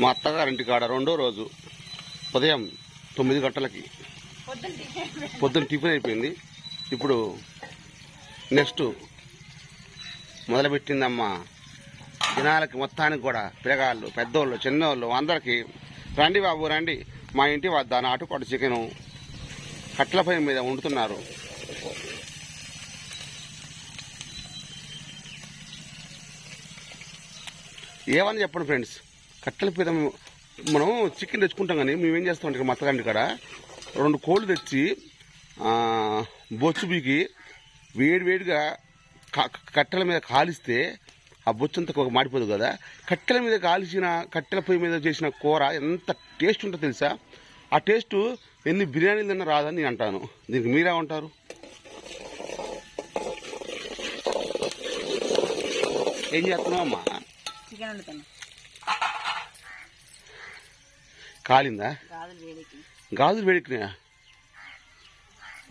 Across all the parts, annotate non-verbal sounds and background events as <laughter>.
మా అత్తగారింటి కాడ రెండో రోజు ఉదయం తొమ్మిది గంటలకి పొద్దున్న టిఫిన్ అయిపోయింది. ఇప్పుడు నెక్స్ట్ మొదలుపెట్టిందమ్మా. జనాలకి మొత్తానికి కూడా పిల్లగాళ్ళు పెద్దోళ్ళు చిన్నోళ్ళు అందరికీ రండి బాబు రండి. మా ఇంటి వద్ద నాటుకోట చికెను కట్ల పొయ్యి మీద వండుతున్నారు. ఏమని చెప్పండి ఫ్రెండ్స్? కట్టెల పీద మనం చికెన్ తెచ్చుకుంటాం కానీ మేము ఏం చేస్తాం ఇక్కడ మత్తగాండి కాడ రెండు కోళ్ళు తెచ్చి బొచ్చు బీకి వేడివేడిగా కట్టెల మీద కాలిస్తే ఆ బొచ్చంతా ఒక మాడిపోదు కదా. కట్టెల మీద కాల్చిన కట్టెల పొయ్యి మీద చేసిన కూర ఎంత టేస్ట్ ఉంటుందో తెలుసా? ఆ టేస్ట్ ఎన్ని బిర్యానీలు తిన్నా రాదని నేను అంటాను. దీనికి మీరే ఉంటారు ఏం చేస్తున్నావు అమ్మా చికెన్ వండుతాను కాలిందా? గాజులు వేడికి గాజులు వేడెక్కినాయా?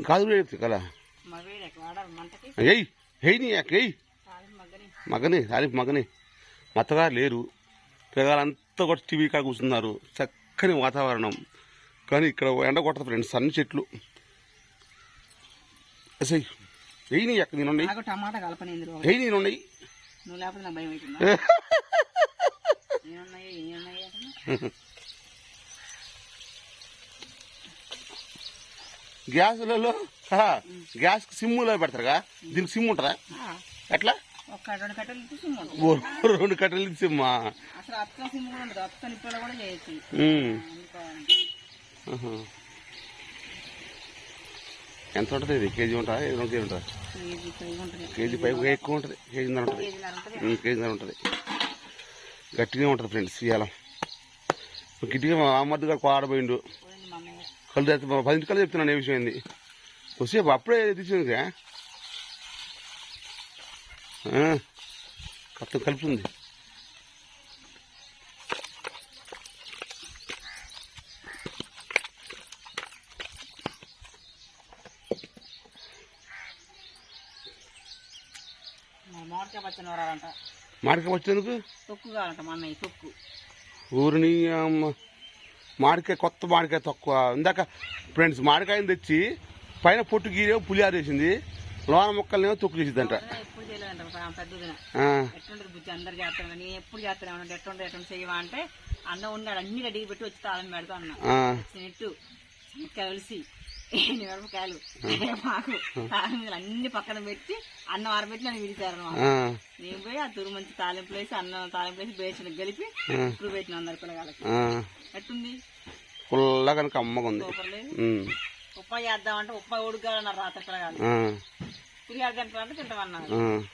గాజులు వేడెక్కి కదా ఎయ్ ఎయ్ నీ ఎయ్ మగని తాలింపు మగని మత్తగారు లేరు. పిల్లగాళ్ళంతా కూడా టీవీ కాడ కూర్చున్నారు. చక్కని వాతావరణం. కానీ ఇక్కడ ఎండ కొట్టదు ఫ్రెండ్స్ అన్ని చెట్లు. ఎసై ఎయ్ నీ అక్క నేను నాకు టమాటా కలపని ఇందులో ఎయ్ నేను నువ్వు లేకపోతే నాకు భయం <laughs> <laughs> గ్యాసులలో గ్యాస్ సిమ్ములో పెడతారుగా? దీనికి సిమ్ ఉంటుందా? ఎట్లా? రెండు కట్టెలు సిమ్మా. ఎంత ఉంటుంది ఇది? కేజీ ఉంటుందా? ఇది రెండు కేజీ ఉంటుందా. కేజీ పై కేజీ ఎక్కువ ఉంటుంది. కేజీన్నర ఉంటుంది. కేజీన్నర ఉంటుంది. ఉమ్, కేజీన్నర ఉంటుంది. గట్టిగా ఉంటుంది ఫ్రెండ్స్ ఇవాళ గిట్టిగా మా అమ్మద్దు గారు. కళ్ళు తెస్తే మా పది కళ్ళు చెప్తున్నాను ఏ విషయం ఏంది? వచ్చేపు అప్పుడే తీసింది మొత్తం కలుపుతుంది. మామిడికాయ పచ్చని వరాలంట. మాడికాయ వచ్చేందుకు తొక్కు కావాలంట మా అన్నయ్య తొక్కు. ఊరిని అమ్మ, మామిడికాయ కొత్త మామిడికాయ తక్కువ. ఇందాక ఫ్రెండ్స్ మామిడికాయని తెచ్చి పైన పొట్టు గీరేమో పులిహార వేసింది లోన మొక్కలనేమో తొక్కు చేసిందంట అదే ఎప్పుడు చేస్తాను? చేయవా అంటే అన్న ఉన్నాడు అన్ని రెడీ పెట్టి వచ్చి తాళం పెడతా అన్న. కలిసి మిరపకాయలు మాకు అన్ని పక్కన పెట్టి అన్నం ఆరబెట్టి నన్ను విడిచారు నేను పోయి ఆ తురు మంచి తాలింపులు వేసి అన్నం తాలింపులు వేసి బేసిన కలిపి ఇప్పుడు పెట్టిన అందరు పిల్లగాళ్ళకి. ఎట్టుంది? పుల్లగా కనుక అమ్మగా ఉంది. సూపర్ లేదు. ఉమ్, ఉప్ప చేద్దామంటే ఉప్ప ఉడకాలన్నారు రాత్రి పిల్లగాళ్ళు. పులిహార తింటామంటే తింటామన్నారు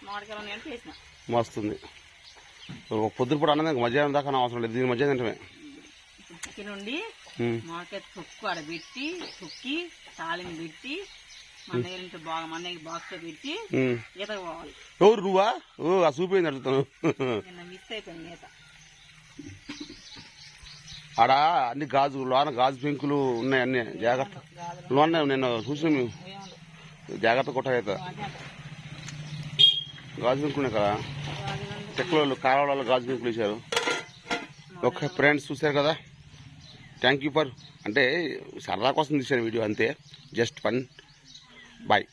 మామిడికాయలు ఉన్నాయంటే చేసిన. మస్తుంది పొద్దుపూట అన్నది మధ్యాహ్నం దాకా అవసరం లేదు. దీని మధ్యాహ్నం తింటమే. చికెన్ ఉండి మామిడికాయ తొక్కు ఆడ పెట్టి తొక్కి తాలింపు పెట్టి మన దగ్గర నుంచి బాగా మన దగ్గర బాక్స్ పెట్టి పోవాలి. ఎవరు నువ్వా? ఓ ఆ అడుగుతాను. నిన్న మిస్ అయిపోయింది ఈత. ఆడ అన్ని గాజు లోన గాజు పెంకులు ఉన్నాయి అన్ని. జాగ్రత్త. లోన నేను చూసిన. జాగ్రత్త కొట్టయితే అదే. గాజు పెంకులు ఉన్నాయి కదా. చెక్కల కాలువలలో గాజు పెంకులు వేశారు. ఓకే ఫ్రెండ్స్ చూశారు కదా? థ్యాంక్ యూ ఫర్ అంటే సరదా కోసం తీసిన వీడియో అంతే. Just fun bye